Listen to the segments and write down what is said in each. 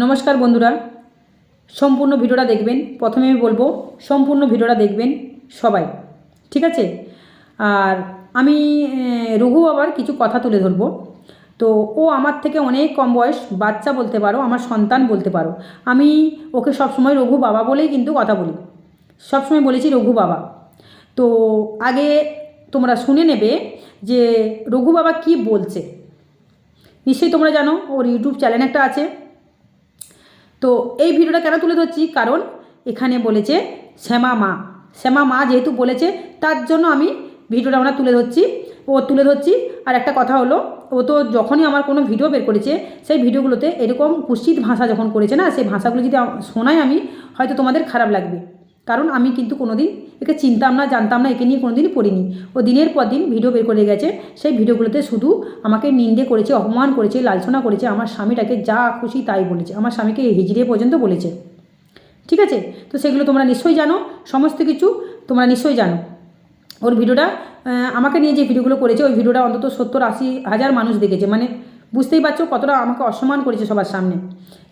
নমস্কার বন্ধুরা, সম্পূর্ণ ভিডিওটা দেখবেন। প্রথমে আমি বলব, সম্পূর্ণ ভিডিওটা দেখবেন সবাই, ঠিক আছে? আর আমি রঘু বাবার কিছু কথা তুলে ধরবো। তো ও আমার থেকে অনেক কম বয়স, বাচ্চা বলতে পারো, আমার সন্তান বলতে পারো। আমি ওকে সবসময় রঘু বাবা বলেই কিন্তু কথা বলি। সবসময় বলেছি রঘু বাবা। তো আগে তোমরা শুনে নেবে যে রঘু বাবা কি বলছে। নিশ্চয়ই তোমরা জানো, ওর ইউটিউব চ্যানেল একটা আছে। তো এই ভিডিওটা কেন তুলে ধরছি? কারণ এখানে বলেছে শ্যামা মা। শ্যামা মা যেহেতু বলেছে, তার জন্য আমি ভিডিওটা আমরা তুলে ধরছি। ও তুলে ধরছি। আর একটা কথা হলো, ও তো যখনই আমার কোনো ভিডিও বের করেছে, সেই ভিডিওগুলোতে এরকম কুচিত ভাষা যখন করেছে না, সেই ভাষাগুলো যদি শোনাই আমি, হয়তো তোমাদের খারাপ লাগবে। কারণ আমি কিন্তু কোনোদিন একে চিনতাম না, জানতাম না, একে নিয়ে কোনোদিনই পড়িনি। ও দিনের পর দিন ভিডিও বের করে গেছে। সেই ভিডিওগুলোতে শুধু আমাকে নিন্দে করেছে, অপমান করেছে, লালসনা করেছে, আমার স্বামীটাকে যা খুশি তাই বলেছে। আমার স্বামীকে হিজড়ে পর্যন্ত বলেছে। ঠিক আছে? তো সেগুলো তোমরা নিশ্চয়ই জানো, সমস্ত কিছু তোমরা নিশ্চয়ই জানো। ওর ভিডিওটা আমাকে নিয়ে যে ভিডিওগুলো করেছে, ওই ভিডিওটা অন্তত সত্তর আশি হাজার মানুষ দেখেছে। মানে বুঝতেই পারছ কতটা আমাকে অসম্মান করেছে সবার সামনে।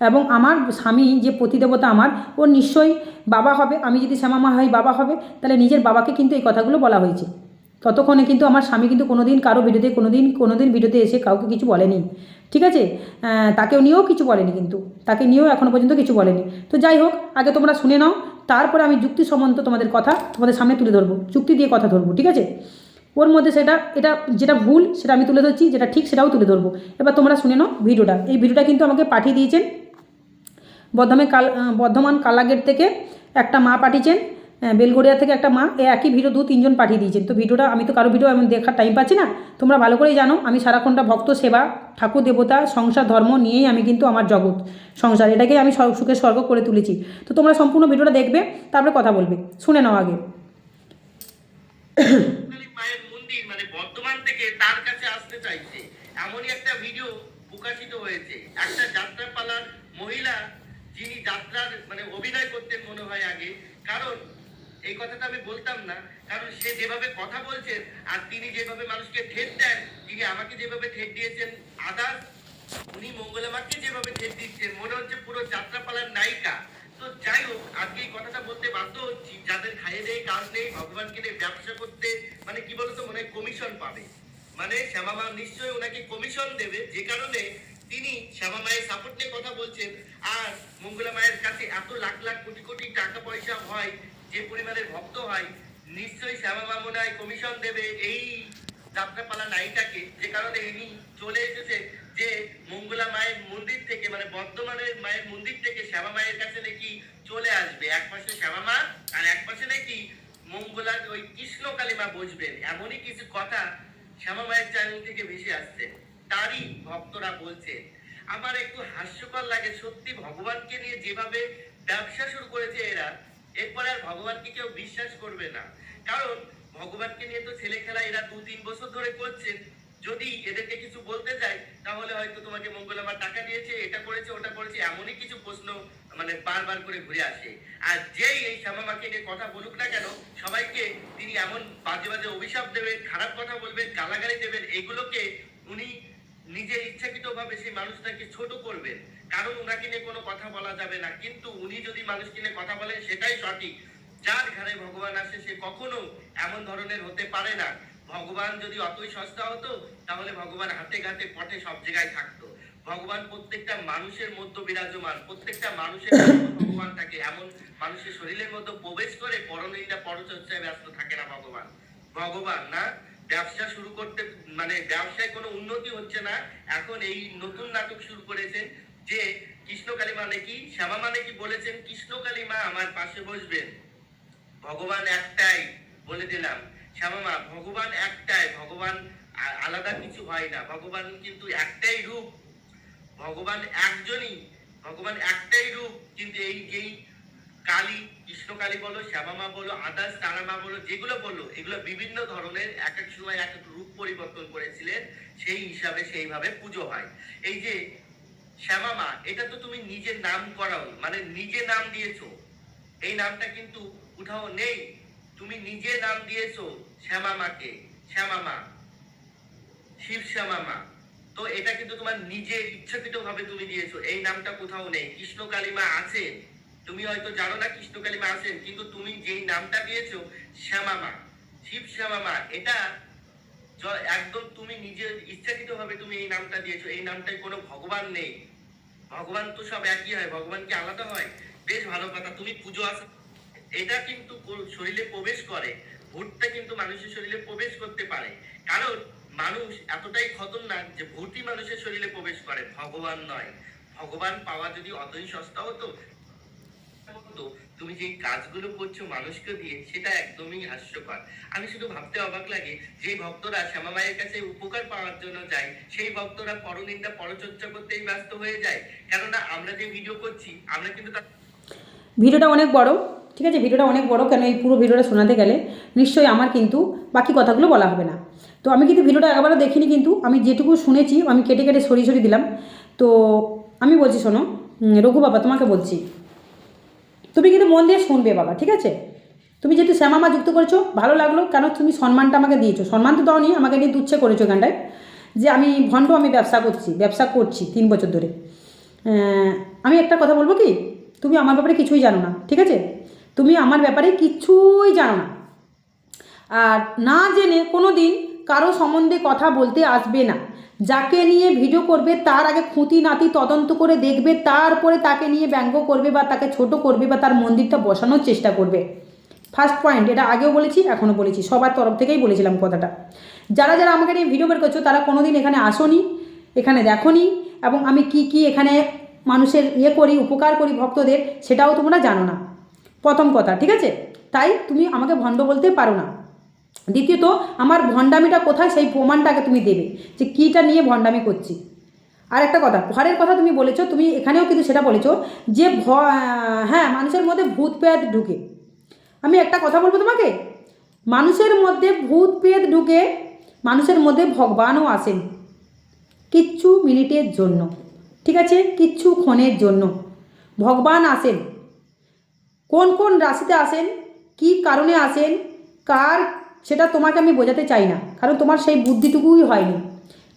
এবং আমার স্বামী যে প্রতিদেবতা আমার, ও নিশ্চয়ই বাবা হবে, আমি যদি শ্যামামা হই, বাবা হবে, তাহলে নিজের বাবাকে কিন্তু এই কথাগুলো বলা হয়েছে। ততক্ষণে কিন্তু আমার স্বামী কিন্তু কোনোদিন কারও ভিডিওতে, কোনোদিন কোনোদিন ভিডিওতে এসে কাউকে কিছু বলেনি। ঠিক আছে? তাকেও নিয়েও কিছু বলেনি কিন্তু। তাকে নিয়েও এখনও পর্যন্ত কিছু বলেনি। তো যাই হোক, আগে তোমরা শুনে নাও, তারপরে আমি যুক্তি সম্বন্ধ তোমাদের কথা তোমাদের সামনে তুলে ধরবো। যুক্তি দিয়ে কথা ধরবো, ঠিক আছে? ওর মধ্যে সেটা, এটা যেটা ভুল, সেটা আমি তুলে ধরছি, যেটা ঠিক সেটাও তুলে ধরবো। এবার তোমরা শুনে নাও ভিডিওটা। এই ভিডিওটা কিন্তু আমাকে পাঠিয়ে দিয়েছেন বর্ধমে কাল বর্ধমান কালাগেট থেকে একটা মা পাঠিয়েছেন বেলগড়িয়া থেকে একটা মা একই ভিডিও দু তিনজন পাঠিয়ে দিয়েছেন। তো ভিডিওটা, আমি তো কারও ভিডিও এমন দেখার টাইম পাচ্ছি না। তোমরা ভালো করেই জানো, আমি সারাক্ষণটা ভক্ত সেবা, ঠাকুর দেবতা, সংসার ধর্ম নিয়েই আমি কিন্তু আমার জগৎ, সংসার এটাকে আমি সুখে স্বর্গ করে তুলেছি। তো তোমরা সম্পূর্ণ ভিডিওটা দেখবে, তারপরে কথা বলবে। শুনে নাও আগে। মন্দির মানে বর্ধমান থেকে তার কাছে আসতে চাইছে। এমনই একটা ভিডিও প্রকাশিত হয়েছে। একটা যাত্রাপালার মহিলা যিনি যাত্রার মানে অভিনয় করতেন মনে হয় আগে। কারণ, এই কথাটা আমি বলতাম না, কারণ সে যেভাবে কথা বলছেন আর তিনি যেভাবে মানুষকে ঠেট দেন, তিনি আমাকে যেভাবে ঠেট দিয়েছেন আদার্স উনি মঙ্গলামাকে যেভাবে ঠেট দিচ্ছেন, মনে হচ্ছে পুরো যাত্রাপালার নায়িকা। তো যাই হোক, আজকে এই কথাটা বলতে বাধ্য হচ্ছি। যাদের খাইয়ে দেয় কাজ নেই, ভগবানকে নিয়ে ব্যবসা করতে মানে কি বলতো, মনে কমিশন পাবে। মানে শ্যামা মা নিশ্চয়ই ওনাকে কমিশন দেবে, যে কারণে তিনি শ্যামা মায়ের সাপোর্ট নিয়ে কথা বলছেন। আর মঙ্গলা মায়ের কাছে এত লাখ লাখ কোটি কোটি টাকা পয়সা হয়, যে পরিমাণের ভক্ত হয়, নিশ্চয়ই শ্যামা মা মনে হয় কমিশন দেবে এই যাত্রাপালা নাইটাকে যে কারণে ইনি চলে এসেছে যে মঙ্গলা মায়ের মন্দির থেকে মানে বর্ধমানের মায়ের মন্দির থেকে শ্যামা মায়ের কাছে নাকি চলে আসবে। এক পাশে শ্যামা মা আর এক পাশে নাকি মঙ্গলার ওই কৃষ্ণ কালিমা বসবেন এমনই কিছু কথা শ্যামা মায়ের চ্যানেল থেকে ভেসে আসছে। তারই ভক্তরা বলছে, আমার একটু হাস্যকর লাগে সত্যি ভগবানকে নিয়ে যেভাবে ব্যবসা শুরু করেছে এরা, এরপরে আর ভগবানকে কেউ বিশ্বাস করবে না। কারণ ভগবানকে নিয়ে তো ছেলে খেলা এরা দু তিন বছর ধরে করছেন যদি এদেরকে কিছু বলতে যাই, তাহলে হয়তো তোমাকে মঙ্গল আমার টাকা দিয়েছে, এটা করেছে, ওটা করেছে, এমনই কিছু প্রশ্ন মানে বারবার করে ঘুরে আসে। আর যেই এই শ্যামামাকে নিয়ে কথা বলুক না কেন, সবাইকে তিনি এমন বাজে বাজে অভিশাপ দেবেন, খারাপ কথা বলবেন, গালাগালি দেবেন, এগুলোকে উনি নিজের ইচ্ছাকৃত ভাবে সেই মানুষটাকে ছোট করবেন। কারণ ওনাকে নিয়ে কোনো কথা বলা যাবে না। কিন্তু উনি যদি মানুষকে নিয়ে কথা বলেন, সেটাই সঠিক। যার ঘরে ভগবান আসে, সে কখনো এমন ধরনের হতে পারে না। ভগবান যদি অতই সস্তা হতো, তাহলে ভগবান হাতে ঘাতে পথে সব জায়গায় থাকতো। ভগবান প্রত্যেকটা মানুষের মধ্যে বিরাজমান, প্রত্যেকটা মানুষের ভগবান থাকে। এমন মানুষের শরীরের মধ্যে প্রবেশ করে পরনিন্দা, পরচর্চায় ব্যস্ত থাকে না ভগবান। ভগবান না, ব্যবসা শুরু করতে মানে ব্যবসায় কোনো উন্নতি হচ্ছে না। এখন এই নতুন নাটক শুরু করেছেন যে কৃষ্ণ কালিমা কি শ্যামা মানে কি বলেছেন কৃষ্ণ কালিমা আমার পাশে বসবেন। ভগবান একটাই বলে দিলাম শ্যামামা ভগবান একটাই, ভগবান আলাদা কিছু হয় না। ভগবান কিন্তু একটাই রূপ। ভগবান একজনই, ভগবান একটাই রূপ। কিন্তু এই যেই কালী কৃষ্ণ কালী বলো, শ্যামামা বলো আদার্স তারামা বলো, যেগুলো বলল এগুলো বিভিন্ন ধরনের এক এক সময় এক এক রূপ পরিবর্তন করেছিলেন, সেই হিসাবে সেইভাবে পুজো হয়। এই যে শ্যামামা, এটা তো তুমি নিজের নাম করাও মানে নিজে নাম দিয়েছ। এই নামটা কিন্তু কোথাও নেই। তুমি নিজে নাম দিয়েছ শ্যামামাকে, শ্যামামা, শিব শ্যামামা। তো এটা কিন্তু তোমার নিজের ইচ্ছাকৃত ভাবে তুমি দিয়েছ। এই নামটা কোথাও নেই। কৃষ্ণ কালিমা আছে। তুমি হয়তো জানো না কৃষ্ণ কালিমা আছেন, কিন্তু তুমি যেই নামটা দিয়েছ, শ্যামামা, শিব শ্যামামা, এটা একদম তুমি নিজের ইচ্ছাকৃত ভাবে তুমি এই নামটা দিয়েছ। এই নামটায় কোনো ভগবান নেই। ভগবান তো সব একই হয়। ভগবান কি আলাদা হয়? বেশ ভালো কথা। তুমি পুজো আসা এটা কিন্তু শরীরে প্রবেশ করে, ভূতটা কিন্তু মানুষের শরীরে প্রবেশ করতে পারে। কারণ মানুষ এতটাই খতরনাক যে ভূতই মানুষের শরীরে প্রবেশ করে, ভগবান নয়। ভগবান পাওয়া যদি অতই সস্তা হতো, তুমি যে কাজগুলো করছ মানুষকে দিয়ে, সেটা একদমই হাস্যকর। আমি শুধু ভাবতে অবাক লাগে, যে ভক্তরা শ্যামা মায়ের কাছে উপকার পাওয়ার জন্য যায়, সেই ভক্তরা পরনিন্দা, পরচর্চা করতেই ব্যস্ত হয়ে যায়। কেননা আমরা যে ভিডিও করছি, আমরা কিন্তু ভিডিওটা অনেক বড়। ঠিক আছে? ভিডিওটা অনেক বড়, কেন এই পুরো ভিডিওটা শোনাতে গেলে নিশ্চয়ই আমার কিন্তু বাকি কথাগুলো বলা হবে না। তো আমি কিন্তু ভিডিওটা একবারও দেখিনি কিন্তু আমি যেটুকু শুনেছি, আমি কেটে কেটে সরিয়ে সরিয়ে দিলাম। তো আমি বলছি, শোনো রঘু বাবা, তোমাকে বলছি, তুমি কিন্তু মন দিয়ে শুনবে বাবা, ঠিক আছে? তুমি যেহেতু শ্যামামা যুক্ত করেছ, ভালো লাগল, কেন তুমি সম্মানটা আমাকে দিয়েছ? সম্মান তো দাওনি, আমাকে নিয়ে তুচ্ছে করেছ এখানটায়, যে আমি ভণ্ড, আমি ব্যবসা করছি ব্যবসা করছি তিন বছর ধরে। আমি একটা কথা বলব কি? তুমি আমার ব্যাপারে কিছুই জানো না, ঠিক আছে? তুমি আমার ব্যাপারে কিছুই জানো না। আর না জেনে কোনো দিন কারও সম্বন্ধে কথা বলতে আসবে না। যাকে নিয়ে ভিডিও করবে, তার আগে খুঁতি নাতি তদন্ত করে দেখবে, তারপরে তাকে নিয়ে ব্যঙ্গ করবে বা তাকে ছোট করবে বা তার মন্দিরটা বসানোর চেষ্টা করবে। ফার্স্ট পয়েন্ট এটা আগেও বলেছি এখনও বলেছি, সবার তরফ থেকেই বলেছিলাম কথাটা। যারা যারা আমাকে নিয়ে ভিডিও বের করছ, তারা কোনো দিন এখানে আসোনি, এখানে দেখোনি, এবং আমি কি কি এখানে মানুষের ইয়ে করি, উপকার করি ভক্তদের, সেটাও তোমরা জানো না। প্রথম কথা, ঠিক আছে? তাই তুমি আমাকে ভণ্ড বলতে পারো না। দ্বিতীয়ত, আমার ভণ্ডামিটা কোথায় সেই প্রমাণটাকে তুমি দেবে যে কীটা নিয়ে ভণ্ডামি করছি। আর একটা কথা ঘরের কথা তুমি বলেছ, তুমি এখানেও কিন্তু সেটা বলেছ যে ভ হ্যাঁ মানুষের মধ্যে ভূত পেয়াদ ঢুকে। আমি একটা কথা বলব তোমাকে? মানুষের মধ্যে ভূত পেদ ঢুকে মানুষের মধ্যে ভগবানও আসেন। কিচ্ছু মিনিটের জন্য, ঠিক আছে? কিচ্ছু ক্ষণের জন্য ভগবান আসেন। কোন কোন রাশিতে আসেন? কি কারণে আসেন? কার? সেটা তোমাকে আমি বোঝাতে চাই না। কারণ তোমার সেই বুদ্ধিটুকুই হয়নি।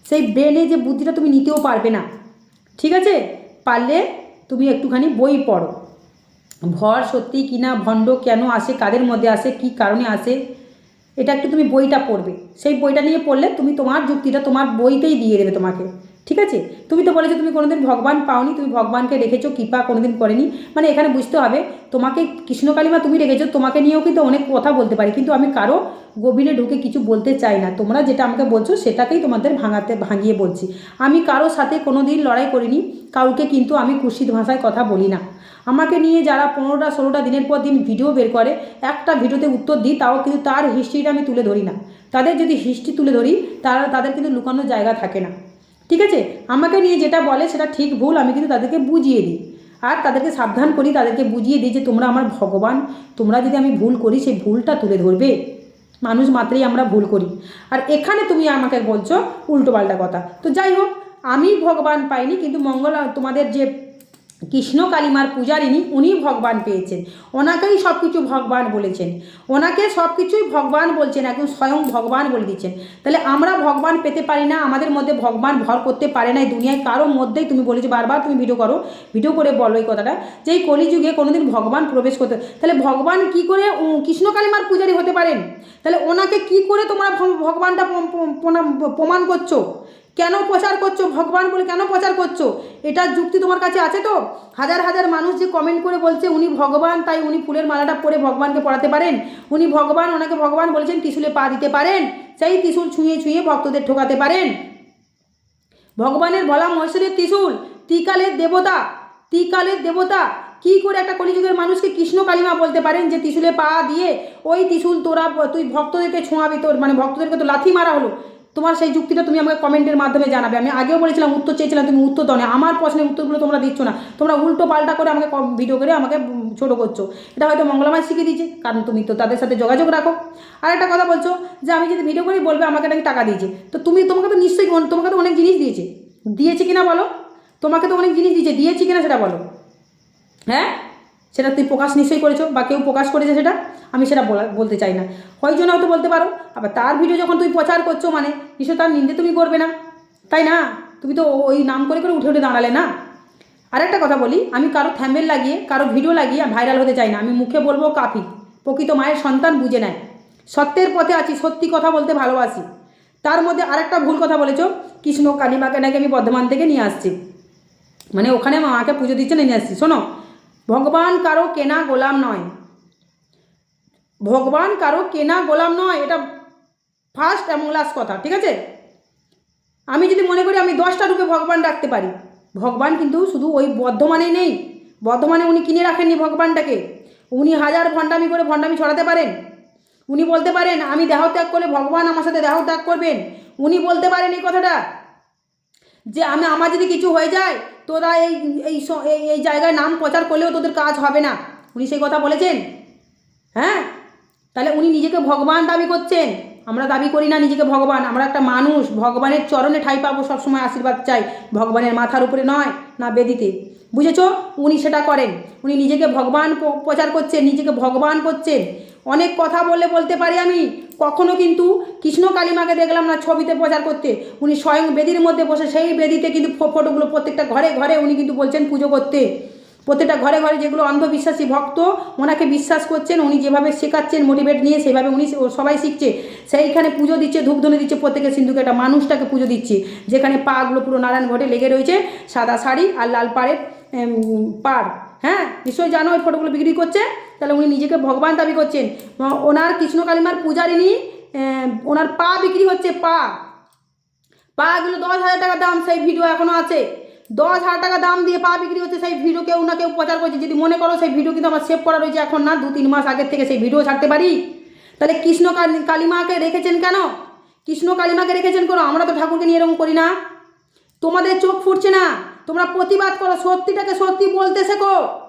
সেই ব্রেনে যে বুদ্ধিটা তুমি নিতেও পারবে না। ঠিক আছে? পারলে তুমি একটুখানি বই পড়ো। ভর সত্যি কিনা, ভণ্ড কেন আসে, কাদের মধ্যে আসে, কি কারণে আসে, এটা একটু তুমি বইটা পড়বে। সেই বইটা নিয়ে পড়লে তুমি তোমার যুক্তিটা তোমার বইতেই দিয়ে দেবে তোমাকে। ঠিক আছে? তুমি তো বলেছ তুমি কোনোদিন ভগবান পাওনি, তুমি ভগবানকে রেখেছো, কৃপা কোনোদিন করেনি। মানে এখানে বুঝতে হবে, তোমাকে কৃষ্ণ কালিমা তুমি রেখেছো, তোমাকে নিয়েও কিন্তু অনেক কথা বলতে পারি। কিন্তু আমি কারও গভীরে ঢুকে কিছু বলতে চাই না। তোমরা যেটা আমাকে বলছো সেটাকেই তোমাদের ভাঙাতে, ভাঙিয়ে বলছি। আমি কারও সাথে কোনো দিন লড়াই করিনি, কাউকে কিন্তু আমি কুশিত ভাষায় কথা বলি না। আমাকে নিয়ে যারা পনেরোটা, ষোলোটা দিনের পর দিন ভিডিও বের করে, একটা ভিডিওতে উত্তর দিই, তাও কিন্তু তার হিস্ট্রিটা আমি তুলে ধরি না। তাদের যদি হিস্ট্রি তুলে ধরি, তারা, তাদের কিন্তু লুকানোর জায়গা থাকে না। ঠিক আছে? আমাকে নিয়ে যেটা বলে সেটা ঠিক ভুল, আমি কিন্তু তাদেরকে বুঝিয়ে দিই। আর তাদেরকে সাবধান করি, তাদেরকে বুঝিয়ে দিই যে তোমরা আমার ভগবান, তোমরা যদি আমি ভুল করি সেই ভুলটা তুলে ধরবে। মানুষ মাত্রেই আমরা ভুল করি। আর এখানে তুমি আমাকে বলছো উল্টোপাল্টা কথা। তো যাই হোক, আমি ভগবান পাইনি, কিন্তু মঙ্গল তোমাদের যে কৃষ্ণ কালিমার পূজারিনী উনি ভগবান পেয়েছেন। ওনাকেই সব কিছু ভগবান বলেছেন। ওনাকে সব কিছুই ভগবান বলছেন, একদম স্বয়ং ভগবান বলে দিচ্ছেন। তাহলে আমরা ভগবান পেতে পারি না, আমাদের মধ্যে ভগবান ভর করতে পারে না এই দুনিয়ায়, কারোর মধ্যেই তুমি বলেছ, বারবার তুমি ভিডিও করো ভিডিও করে বলো এই কথাটা, যে এই কলিযুগে কোনোদিন ভগবান প্রবেশ করতে, তাহলে ভগবান কি করে কৃষ্ণ কালিমার পূজারি হতে পারেন? তাহলে ওনাকে কি করে তোমরা ভগবানটা প্রমাণ করছ? কেন প্রচার করছ? ভগবান বলে কেন প্রচার করছ? এটার যুক্তি তোমার কাছে আছে তো? হাজার হাজার মানুষ যে কমেন্ট করে বলছে, উনি ভগবান, তাই উনি ফুলের মালাটা পরে ভগবানকে পড়াতে পারেন। উনি ভগবান, ওনাকে ভগবান বলেছেন ত্রিশুলে পা দিতে পারেন। সেই ত্রিশুল ছুঁয়ে ছুঁয়ে ভক্তদের ঠোকাতে পারেন। ভগবানের বলা মহেশ্বরের ত্রিশুল, ত্রিকালের দেবতা ত্রিকালের দেবতা। কি করে একটা কলিযুগের মানুষকে কৃষ্ণ কালিমা বলতে পারেন যে ত্রিশুলে পা দিয়ে, ওই ত্রিশুল তোরা, তুই ভক্তদেরকে ছোঁয়াবি তোর মানে ভক্তদেরকে তো লাথি মারা হলো। তোমার সেই যুক্তিটা তুমি আমাকে কমেন্টের মাধ্যমে জানাবে। আমি আগেও বলেছিলাম, উত্তর চেয়েছিলাম, তুমি উত্তর দাও না। আমার প্রশ্নের উত্তরগুলো তোমরা দিচ্ছ না। তোমরা উল্টো পাল্টা করে আমাকে ভিডিও করে আমাকে ছোট করছ। এটা হয়তো মঙ্গলমায় শিখিয়ে দিয়েছে, কারণ তুমি তো তাদের সাথে যোগাযোগ রাখো। আর একটা কথা বলছো যে, আমি যদি ভিডিও করি বলবে, আমাকে নাকি টাকা দিয়েছে। তো তুমি, তোমাকে তো নিশ্চয়ই তোমাকে তো অনেক জিনিস দিয়েছে। দিয়েছে কিনা বলো? তোমাকে তো অনেক জিনিস দিয়েছে। দিয়েছি কিনা সেটা বলো। হ্যাঁ? সেটা তুই প্রকাশ নিশ্চয়ই করেছ বা কেউ প্রকাশ করেছে সেটা আমি সেটা বলা- বলতে চাই না। কয়জন হয়তো বলতে পারো, আবার তার ভিডিও যখন তুমি প্রচার করছ মানে নিশ্চয় তার নিন্দে তুমি করবে না। তাই না? তুমি তো ওই নাম করে করে উঠে উঠে দাঁড়ালে না? আর একটা কথা বলি, আমি কারও থ্যাম্বেল লাগিয়ে, কারও ভিডিও লাগিয়ে ভাইরাল হতে চাই না। আমি মুখে বলব কাফি প্রকৃত মায়ের সন্তান বুঝে নেয়। সত্যের পথে আছি, সত্যি কথা বলতে ভালোবাসি। তার মধ্যে আরেকটা ভুল কথা বলেছ, কৃষ্ণ কালীমাকে নাকি আমি বর্ধমান থেকে নিয়ে আসছি। মানে ওখানে মাকে পুজো দিচ্ছে নিয়ে আসছি। শোনো ভগবান কারও কেনা গোলাম নয়। ভগবান কারও কেনা গোলাম নয়, এটা ফার্স্ট এবং লাস্ট কথা, ঠিক আছে? আমি যদি মনে করি আমি দশটা রূপে ভগবান রাখতে পারি, ভগবান কিন্তু শুধু ওই বর্ধমানেই নেই। বর্ধমানে উনি কিনে রাখেননি ভগবানটাকে। উনি হাজার ভণ্ডামি করে ভণ্ডামি ছড়াতে পারেন। উনি বলতে পারেন, আমি দেহ ত্যাগ করলে ভগবান আমার সাথে দেহ ত্যাগ করবেন। উনি বলতে পারেন এই কথাটা। যে আমি, আমার যদি কিছু হয়ে যায়, তোরা এই এই এই জায়গায় নাম প্রচার করলেও তোদের কাজ হবে না। উনি সেই কথা বলেছেন? হ্যাঁ? তাহলে উনি নিজেকে ভগবান দাবি করছেন। আমরা দাবি করি না নিজেকে ভগবান। আমরা একটা মানুষ, ভগবানের চরণে ঠাই পাবো সবসময় আশীর্বাদ চাই। ভগবানের মাথার উপরে নয়, না বেদিতে। বুঝেছ? উনি সেটা করেন। উনি নিজেকে ভগবান প্রচার করছেন, নিজেকে ভগবান করছেন। অনেক কথা বলে বলতে পারি আমি কখনো কিন্তু কৃষ্ণ কালিমাকে দেখলাম না ছবিতে প্রচার করতে। উনি স্বয়ং বেদির মধ্যে বসে, সেই বেদিতে কিন্তু ফটোগুলো প্রত্যেকটা ঘরে ঘরে উনি কিন্তু বলছেন পুজো করতে। প্রত্যেকটা ঘরে ঘরে যেগুলো অন্ধবিশ্বাসী ভক্ত, ওনাকে বিশ্বাস করছেন, উনি যেভাবে শেখাচ্ছেন মোটিভেট নিয়ে সেভাবে উনি সবাই শিখছে। সেইখানে পুজো দিচ্ছে, ধূপধুনি দিচ্ছে প্রত্যেকের সিন্ধুকে, একটা মানুষটাকে পুজো দিচ্ছে। যেখানে পাগুলো পুরো নারায়ণ ঘটে লেগে রয়েছে, সাদা শাড়ি আর লাল পাড়ের পাড়। হ্যাঁ নিশ্চয়ই জানো ওই ফটোগুলো বিক্রি করছে? তাহলে উনি নিজেকে ভগবান দাবি করছেন। ওনার কৃষ্ণ কালিমার পূজারিনী ওনার পা বিক্রি হচ্ছে, পা। পাগুলো দশ হাজার টাকা দাম, সেই ভিডিও এখনও আছে। দশ হাজার টাকা দাম দিয়ে পা বিক্রি হচ্ছে, সেই ভিডিও কেউ না কেউ প্রচার করছে। যদি মনে করো সেই ভিডিও কিন্তু আমার সেভ করা রয়েছে এখন না দু তিন মাস আগের থেকে সেই ভিডিও ছাড়তে পারি। তাহলে কৃষ্ণ কালী- কালিমাকে রেখেছেন কেন? কৃষ্ণ কালিমাকে রেখেছেন কেন? আমরা তো ঠাকুরকে নিয়ে এরকম করি না। তোমাদের চোখ ফুটছে না। তোমরা প্রতিবাদ করো, সত্যিটাকে সত্যি বলতে শেখো।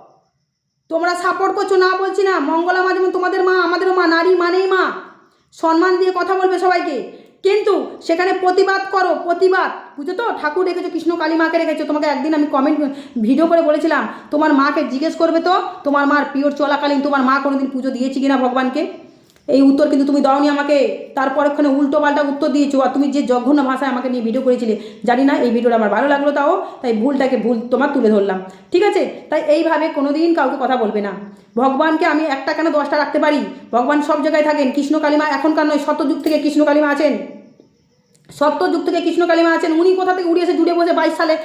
তোমরা সাপোর্ট করছ, না বলছি না। মঙ্গলা মা যেমন তোমাদের মা, আমাদেরও মা, নারী মানেই মা। সম্মান দিয়ে কথা বলবে সবাইকে। কিন্তু সেখানে প্রতিবাদ করো, প্রতিবাদ। বুঝো তো ঠাকুর রেখেছো, কৃষ্ণ কালী মাকে রেখেছো। তোমাকে একদিন আমি কমেন্ট ভিডিও করে বলেছিলাম, তোমার মাকে জিজ্ঞেস করবে তো? তোমার মার পিওর চলাকালীন তোমার মা কোনোদিন পুজো দিয়েছি কিনা ভগবানকে? এই উত্তর কিন্তু তুমি দাওনি আমাকে। তারপর ওখানে উল্টো পাল্টা উত্তর দিয়েছ আর তুমি যে জঘন্য ভাষায় আমাকে নিয়ে ভিডিও করেছিলে, জানি না এই ভিডিওটা আমার ভালো লাগল তাও, তাই ভুলটাকে ভুল তোমার তুলে ধরলাম। ঠিক আছে? তাই এইভাবে কোনো দিন কাউকে কথা বলবে না। ভগবানকে আমি একটা কেন দশটা রাখতে পারি? ভগবান সব জায়গায় থাকেন। কৃষ্ণ কালিমা এখনকার নয় শতযুগ থেকে কৃষ্ণ কালিমা আছেন। সত্যযুগ থেকে কৃষ্ণ কালিমা আছেন। উনি কোথা থেকে উড়ে এসে জুড়ে বসে বাইশ সালে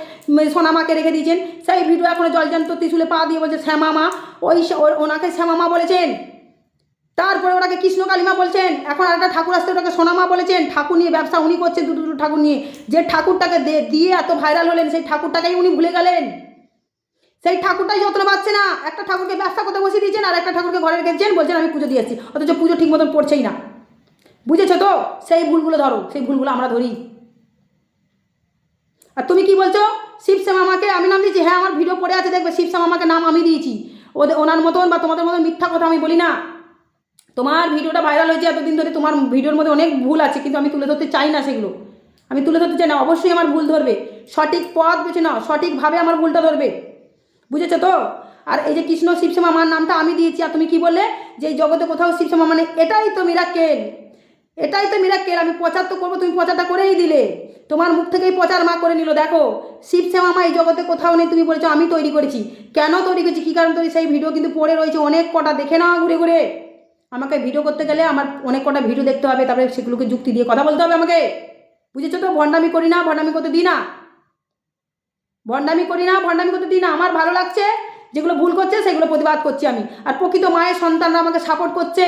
সোনামাকে রেখে দিয়েছেন। সেই ভিডিও এখনও জলজান্ত ত্রিশুলে পা দিয়ে বলছে, শ্যামামা। ওই সে- ও- ওনাকে শ্যামামা বলেছেন। তারপরে ওনাকে কৃষ্ণ কালিমা বলছেন। এখন আরেকটা ঠাকুর আসতে ওটাকে সোনামা বলেছেন। ঠাকুর নিয়ে ব্যবসা উনি করছেন, দুটো দুটো ঠাকুর নিয়ে। যে ঠাকুরটাকে দিয়ে এত ভাইরাল হলেন, সেই ঠাকুরটাকেই উনি ভুলে গেলেন। সেই ঠাকুরটাই যত্ন পাচ্ছে না। একটা ঠাকুরকে ব্যবসা করতে বসিয়ে দিয়েছেন আর একটা ঠাকুরকে ঘরে রেখেছেন বলছেন, আমি পুজো দিয়েছি অথচ পুজো ঠিক মতন পড়ছেই না। বুঝেছ তো? সেই ভুলগুলো ধরো, সেই ভুলগুলো আমরা ধরি। আর তুমি কি বলছো? শিবশ্যাম আমাকে আমি নাম দিয়েছি? হ্যাঁ আমার ভিডিও পড়ে আছে, দেখবে শিবশ্যাম আমাকে নাম আমি দিয়েছি। ওদের, ওনার মতন বা তোমাদের মতন মিথ্যা কথা আমি বলি না। তোমার ভিডিওটা ভাইরাল হয়েছে এতদিন ধরে, তোমার ভিডিওর মধ্যে অনেক ভুল আছে, কিন্তু আমি তুলে ধরতে চাই না সেগুলো। আমি তুলে ধরতে চাই না, অবশ্যই আমার ভুল ধরবে। সঠিক পথ বেছে নাও, সঠিকভাবে আমার ভুলটা ধরবে। বুঝেছ তো? আর এই যে কৃষ্ণ শিবশ্যামা আমার নামটা আমি দিয়েছি, আর তুমি কি বললে? যে এই জগতে কোথাও শিবশ্যামা মানে এটাই তো মিরাক্কেল এটাই তো মিরাক্কেল আমি প্রচার তো করব, তুমি প্রচারটা করেই দিলে। তোমার মুখ থেকেই প্রচার মা করে নিল, দেখো। শিবশ্যামা মা এই জগতে কোথাও নেই, তুমি বলেছ, আমি তৈরি করেছি। কেন তৈরি করেছি? কী কারণ তৈরি? সেই ভিডিও কিন্তু পড়ে রয়েছে অনেক কটা, দেখে নাও ঘুরে ঘুরে। আমাকে ভিডিও করতে গেলে আমার অনেক কটা ভিডিও দেখতে হবে, তারপরে সেগুলোকে যুক্তি দিয়ে কথা বলতে হবে আমাকে। বুঝেছ তো? ভণ্ডামি করি না, ভণ্ডামি করতে দিই না। ভণ্ডামি করি না, ভণ্ডামি করতে দিই না। আমার ভালো লাগছে, যেগুলো ভুল করছে, সেগুলো প্রতিবাদ করছি আমি। আর প্রকৃত মায়ের সন্তানরা আমাকে সাপোর্ট করছে।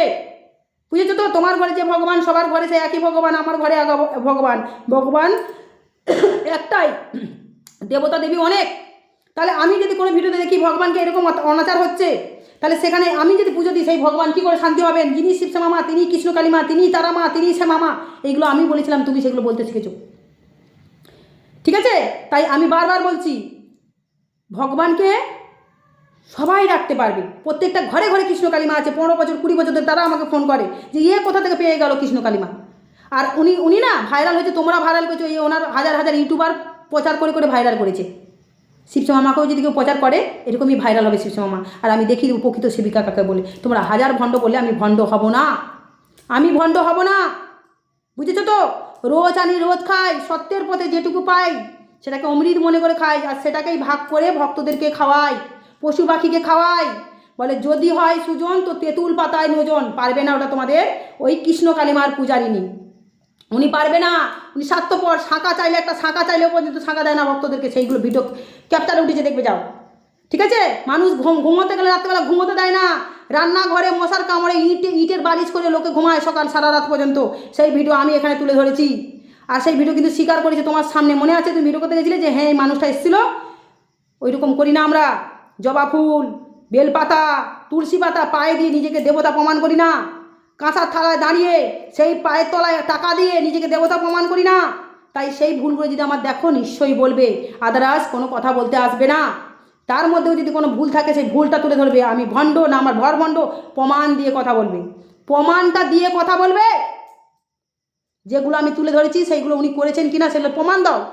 বুঝেছ তো? তোমার ঘরে যে ভগবান, সবার ঘরে সে একই ভগবান, আমার ঘরে ভগবান। ভগবান একটাই, দেবতা দেবী অনেক। তাহলে আমি যদি কোনো ভিডিওতে দেখি ভগবানকে এরকম অনাচার হচ্ছে তাহলে সেখানে আমি যদি পুজো দিই, সেই ভগবান কী করে শান্তি হবেন যিনি শিবশ্যামা মা তিনি কৃষ্ণ কালীমা, তিনি তারা মা, তিনি শ্যামা মা এইগুলো আমি বলেছিলাম, তুমি সেগুলো বলতে শিখেছো। ঠিক আছে? তাই আমি বারবার বলছি, ভগবানকে সবাই রাখতে পারবে। প্রত্যেকটা ঘরে ঘরে কৃষ্ণ কালীমা আছে, পনেরো বছর, কুড়ি বছর ধরে তারা আমাকে ফোন করে যে ইয়ে কোথা থেকে পেয়ে গেল কৃষ্ণ কালীমা? আর উনি উনি না ভাইরাল হয়েছে, তোমরা ভাইরাল করেছ, এই ওনার হাজার হাজার ইউটিউবার প্রচার করে করে ভাইরাল করেছে। শিবশ্যামা মাকেও যদি কেউ প্রচার করে, এরকমই ভাইরাল হবে শিবশ্যামা আর আমি দেখি উপকৃত সেবিকা কাকে বলে। তোমরা হাজার ভণ্ড বলে আমি ভণ্ড হব না। আমি ভণ্ড হব না। বুঝেছ তো? রোজ আনি, রোজ খাই, সত্যের পথে যেটুকু পাই, সেটাকে অমৃত মনে করে খাই, আর সেটাকেই ভাগ করে ভক্তদেরকে খাওয়াই, পশু পাখিকে খাওয়াই। বলে, যদি হয় সুজন, তো তেঁতুল পাতায় নোজন পারবে না ওটা তোমাদের ওই কৃষ্ণ কালিমার পূজারিনী উনি পারবে না। উনি স্বার্থপর। শাঁখা চাইলে একটা শাঁখা চাইলেও পর্যন্ত শাঁখা দেয় না ভক্তদেরকে। সেইগুলো ভিডিও ক্যাপচারে উঠেছে, দেখবে যাও। ঠিক আছে? মানুষ ঘুম ঘুমোতে গেলে রাত্রেবেলা ঘুমোতে দেয় না। রান্নাঘরে মশার কামড়ে ইট ইটের বালিশ করে লোকে ঘুমায় সকাল সারা রাত পর্যন্ত। সেই ভিডিও আমি এখানে তুলে ধরেছি। আর সেই ভিডিও কিন্তু স্বীকার করেছে, তোমার সামনে মনে আছে? তুমি ভিডিও করতে গেছিলে যে হ্যাঁ এই মানুষটা এসেছিল। ওই রকম করি না আমরা। জবা ফুল বেলপাতা তুলসী পাতা, পায়ে দিয়ে নিজেকে দেবতা প্রমাণ করি না। কাঁসার থালায় দাঁড়িয়ে সেই পায়ের তলায় টাকা দিয়ে নিজেকে দেবতা প্রমাণ করি না। তাই সেই ভুলগুলো যদি আমার দেখো, নিশ্চয়ই বলবে। আদারাস কোনো কথা বলতে আসবে না। তার মধ্যেও যদি কোনো ভুল থাকে, সেই ভুলটা তুলে ধরবে। আমি ভণ্ড না, আমার ভর ভণ্ড। প্রমাণ দিয়ে কথা বলবে। প্রমাণটা দিয়ে কথা বলবে। যেগুলো আমি তুলে ধরেছি, সেইগুলো উনি করেছেন কিনা, সেগুলো প্রমাণ দাও।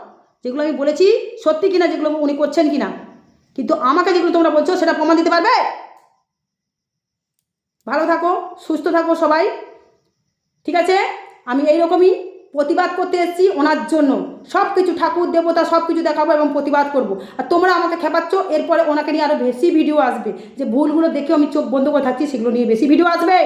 যেগুলো আমি বলেছি সত্যি কিনা, যেগুলো উনি করছেন কিনা। কিন্তু আমাকে যেগুলো তোমরা বলছো, সেটা প্রমাণ দিতে পারবে? ভালো থাকো, সুস্থ থাকো সবাই। ঠিক আছে? আমি এইরকমই প্রতিবাদ করতে এসেছি ওনার জন্য। সব কিছু ঠাকুর, দেবতা সব কিছু দেখাবো এবং প্রতিবাদ করব। আর তোমরা আমাকে খেপাচ্ছ, এরপরে ওনাকে নিয়ে আরও বেশি ভিডিও আসবে। যে ভুলগুলো দেখে আমি চোখ বন্ধ করে থাকছি, সেগুলো নিয়ে বেশি ভিডিও আসবে।